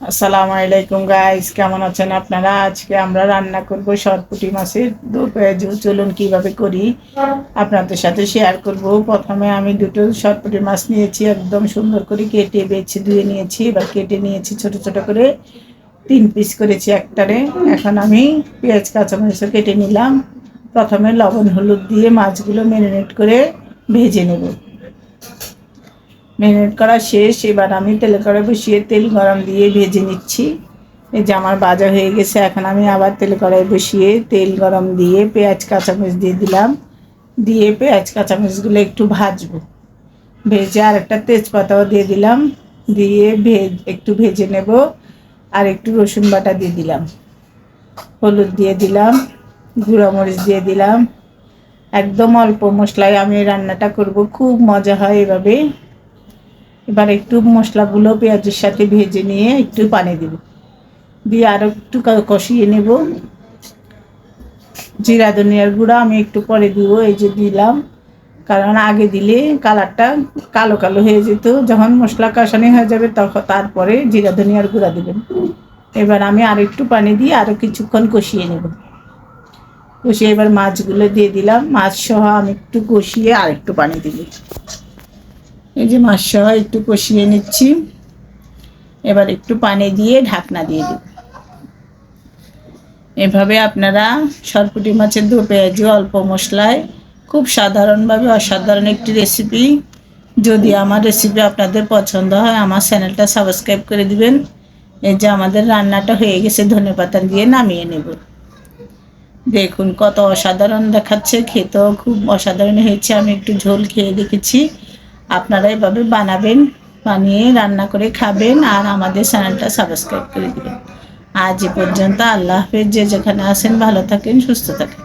আসসালামু আলাইকুম গাইস কেমন আছেন আপনারা? আজকে আমরা রান্না করব সরপুটি মাছের দু পেঁয়াজু চলুন কীভাবে করি, আপনাদের সাথে শেয়ার করব। প্রথমে আমি দুটো সরপুটি মাছ নিয়েছি, একদম সুন্দর করে কেটে বেছে ধুয়ে নিয়েছি। এবার কেটে নিয়েছি ছোট ছোট করে। তিন পিস করেছি একটারে। এখন আমি পেঁয়াজ, কাঁচামরিচও কেটে নিলাম। প্রথমে লবণ, হলুদ দিয়ে মাছগুলো ম্যারিনেট করে ভেজে নেব। ম্যারিনেট করা শেষ, এবার আমি তেলে করে বসিয়ে তেল গরম দিয়ে ভেজে নিচ্ছি। এই যে আমার বাজা হয়ে গেছে, এখন আমি আবার তেল কড়াই বসিয়ে তেল গরম দিয়ে পেঁয়াজ, কাঁচামরিচ দিয়ে দিলাম। দিয়ে পেঁয়াজ, কাঁচামরিচগুলো একটু ভাজবো। ভেজে আর একটা তেজপাতাও দিয়ে দিলাম। দিয়ে ভেজ, একটু ভেজে নেব আর একটু রসুন বাটা দিয়ে দিলাম। হলুদ দিয়ে দিলাম গুঁড়া মরিচ দিয়ে দিলাম। একদম অল্প মশলায় আমি রান্নাটা করব, খুব মজা হয় এভাবে। এবার একটু মশলাগুলো পেঁয়াজের সাথে ভেজে নিয়ে একটু পানি দেব। দিয়ে আরও একটু কষিয়ে নেব। জিরা, ধনিয়ার গুঁড়া আমি একটু পরে দিব, এই যে দিলাম। কারণ আগে দিলে কালারটা কালো কালো হয়ে যেত। যখন মশলা কষানি হয়ে যাবে তখন তারপরে জিরা, ধনিয়ার গুঁড়া দেবেন। এবার আমি আর একটু পানি দিয়ে আরও কিছুক্ষণ কষিয়ে নেব। কষিয়ে এবার মাছগুলো দিয়ে দিলাম। মাছ সহ আমি একটু কষিয়ে আর একটু পানি দিবি। এই যে মাছ সহ একটু কষিয়ে নিচ্ছি। এবার একটু পানি দিয়ে ঢাকনা দিয়ে দেব। এভাবে আপনারা সরপুটি মাছের দু পেঁয়াজু অল্প মশলায় খুব সাধারণভাবে অসাধারণ একটি রেসিপি যদি আমার রেসিপি আপনাদের পছন্দ হয়, আমার চ্যানেলটা সাবস্ক্রাইব করে দিবেন। এই যে আমাদের রান্নাটা হয়ে গেছে, ধনে পাতা দিয়ে নামিয়ে নেব। দেখুন কত অসাধারণ দেখাচ্ছে, খেতেও খুব অসাধারণ হয়েছে। আমি একটু ঝোল খেয়ে দেখেছি। আপনারা এভাবে বানাবেন, বানিয়ে রান্না করে খাবেন আর আমাদের চ্যানেলটা সাবস্ক্রাইব করে দেবেন। আজ এ পর্যন্ত আল্লাহ হাফেজ, যে যেখানে আসেন ভালো থাকেন, সুস্থ থাকেন।